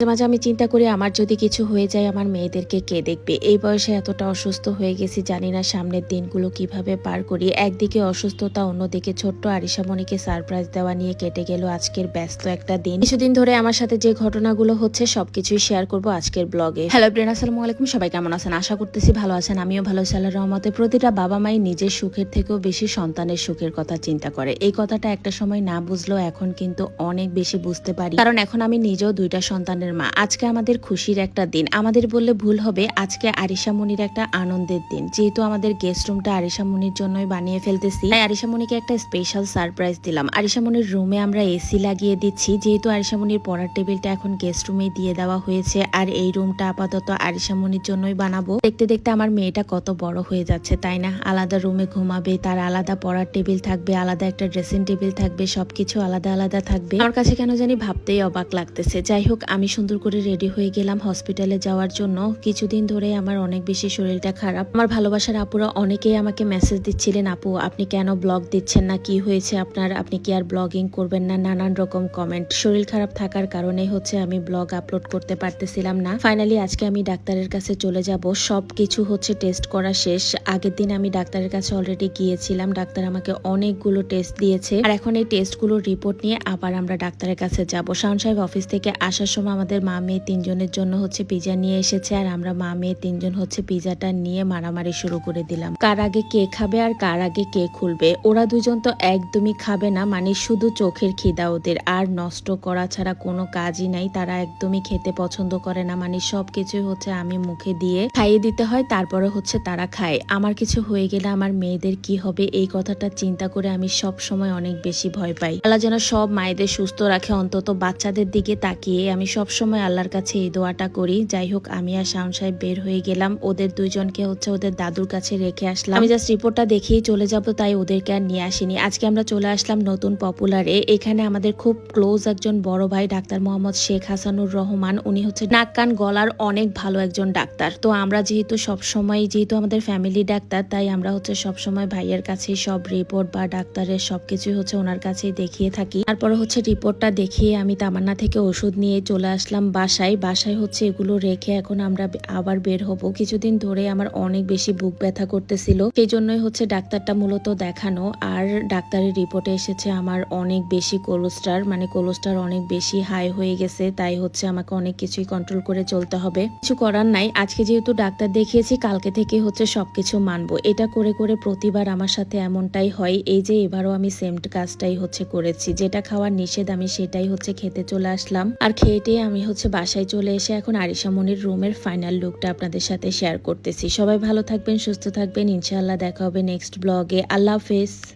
মাঝে মাঝে আমি চিন্তা করি, আমার যদি কিছু হয়ে যায়, আমার মেয়েদেরকে কে দেখবে? এই বয়সে এতটা অসুস্থ হয়ে গেছি, জানি না সামনের দিনগুলো কীভাবে পার করি। একদিকে অসুস্থতা, অন্যদিকে ছোট্ট আরিসামণিকে সারপ্রাইজ দেওয়া নিয়ে কেটে গেল আজকের ব্যস্ত একটা দিন। কিছুদিন ধরে আমার সাথে যে ঘটনাগুলো হচ্ছে, সবকিছুই শেয়ার করব আজকের ব্লগে হ্যালো ব্রেন আসসালামু আলাইকুম, সবাই কেমন আছেন? আশা করতেছি ভালো আছেন, আমিও ভালো আল্লাহর রহমতে। প্রতিটা বাবা মাই নিজের সুখের থেকেও বেশি সন্তানের সুখের কথা চিন্তা করে। এই কথাটা একটা সময় না বুঝলেও এখন কিন্তু অনেক বেশি বুঝতে পারি। কারণ এখন আমি নিজেও দুইটা সন্তানের মা, আজকে আমাদের খুশির একটা দিন। আমাদের বললে ভুল হবে, আজকে আরিশা মনির একটা আনন্দের দিন। যেহেতু আমাদের গেস্ট রুমটা আরিশা মনির জন্যই বানিয়ে ফেলতেছি, তাই আরিশা মনিকে একটা স্পেশাল সারপ্রাইজ দিলাম। আরিশা মনির রুমে আমরা এসি লাগিয়ে দিচ্ছি, যেহেতু আরিশা মনির পড়ার টেবিলটা এখন গেস্ট রুমেই দিয়ে দেওয়া হয়েছে, আর এই রুমটা আপাতত আরিশা মনির জন্যই বানাবো। দেখতে দেখতে আমার মেয়েটা কত বড় হয়ে যাচ্ছে, তাই না? আলাদা রুমে ঘুমাবে, তার আলাদা পড়ার টেবিল থাকবে, আলাদা একটা ড্রেসিং টেবিল থাকবে, সবকিছু আলাদা আলাদা থাকবে। আমার কাছে কেন জানি ভাবতেই অবাক লাগতেছে। যাই হোক, আমি সুন্দর করে রেডি হয়ে গেলাম হসপিটালে যাওয়ার জন্য। কিছুদিন ধরে আমার অনেক বেশি শরীরটা খারাপ। আমার ভালোবাসার আপুরা অনেকেই আমাকে মেসেজ দিচ্ছিলেন, আপু, আপনি কেন ব্লগ দিচ্ছেন না? কি হয়েছে আপনার? আপনি কি আর ব্লগিং করবেন না? নানান রকম কমেন্ট শরীর খারাপ থাকার কারণে হচ্ছে আমি ব্লগ আপলোড করতে পারতেছিলাম না। ফাইনালি আজকে আমি ডাক্তারের কাছে চলে যাব। সব কিছু হচ্ছে টেস্ট করা শেষ। আগের দিন আমি ডাক্তারের কাছে অলরেডি গিয়েছিলাম। ডাক্তার আমাকে অনেকগুলো টেস্ট দিয়েছে। আর এখন এই টেস্টগুলোর রিপোর্ট নিয়ে আবার আমরা ডাক্তারের কাছে যাব। শাওন সাহেব অফিস থেকে আসার সময় আমাদের মা মেয়ে তিনজনের জন্য হচ্ছে পিজা নিয়ে এসেছে আর আমরা মা মেয়ে তিনজন হচ্ছে পিজাটা নিয়ে মারামারি শুরু করে দিলাম। কার আগে কে খাবে আর কার আগে কে খুলবে? ওরা দুজন তো একদমই খাবে না মানে শুধু চোখের খিদা ওদের। আর নষ্ট করা ছাড়া কোনো কাজই নাই, তারা একদমই খেতে পছন্দ করে না মানে সব কিছুই হচ্ছে আমি মুখে দিয়ে খাইয়ে দিতে হয়, তারপরে হচ্ছে তারা খায়। আমার কিছু হয়ে গেলে আমার মেয়েদের কি হবে, এই কথাটা চিন্তা করে আমি সব সময় অনেক বেশি ভয় পাই। আল্লাহ যেন সব মায়েদের সুস্থ রাখে, অন্তত বাচ্চাদের দিকে তাকিয়ে আমি সব সময় আল্লাহর কাছে এই দোয়াটা করি, যাই হোক, আমি আর শাওন সাহেব বের হয়ে গেলাম, ওদের দুইজনকে হচ্ছে ওদের দাদুর কাছে রেখে আসলাম। আমি জাস্ট রিপোর্টটা দেখেই চলে যাব, তাই ওদেরকে আর নিয়ে আসিনি। আজকে আমরা চলে আসলাম নতুন পপুলারে এখানে আমাদের খুব ক্লোজ একজন বড় ভাই, ডাক্তার মোহাম্মদ শেখ হাসানুর রহমান। উনি হচ্ছে নাক, কান, গলার অনেক ভালো একজন ডাক্তার। তো আমরা যেহেতু সবসময়, যেহেতু আমাদের ফ্যামিলি ডাক্তার, তাই আমরা হচ্ছে সবসময় ভাইয়ের কাছেই সব রিপোর্ট বা ডাক্তারের সবকিছুই হচ্ছে ওনার কাছেই দেখিয়ে থাকি। তারপরে হচ্ছে রিপোর্টটা দেখিয়ে আমি তামান্না থেকে ওষুধ নিয়ে চলে আসলাম। বাসায়। বাসায় হচ্ছে এগুলো রেখে এখন আমরা আবার বের হব। কিছুদিন ধরে আমার অনেক বেশি বুক ব্যথা করতেছিল। সেই জন্যই হচ্ছে ডাক্তারটা মূলত দেখানো। আর ডাক্তারের রিপোর্টে এসেছে আমার অনেক বেশি কোলেস্টার মানে কোলেস্টার অনেক বেশি হাই হয়ে গেছে। তাই হচ্ছে আমাকে অনেক কিছুই কন্ট্রোল করে চলতে হবে। কিছু করার নাই। আজকে যেহেতু ডাক্তার দেখিয়েছি, কালকে থেকে হচ্ছে সবকিছু মানবো। এটা করে করে প্রতিবার আমার সাথে এমনটাই হয়। এই যে এবারও আমি সেম কাজটাই হচ্ছে করেছি। যেটা খাওয়ার নিষেধ আমি সেটাই হচ্ছে খেতে চলে আসলাম। আর খেয়েটে আমি হচ্ছে বাসায় চলে এসে এখন আরিশা মনির রুমের ফাইনাল লুকটা আপনাদের সাথে শেয়ার করতেছি। সবাই ভালো থাকবেন, সুস্থ থাকবেন। ইনশাআল্লাহ দেখা হবে নেক্সট ব্লগে আল্লাহ হাফেজ।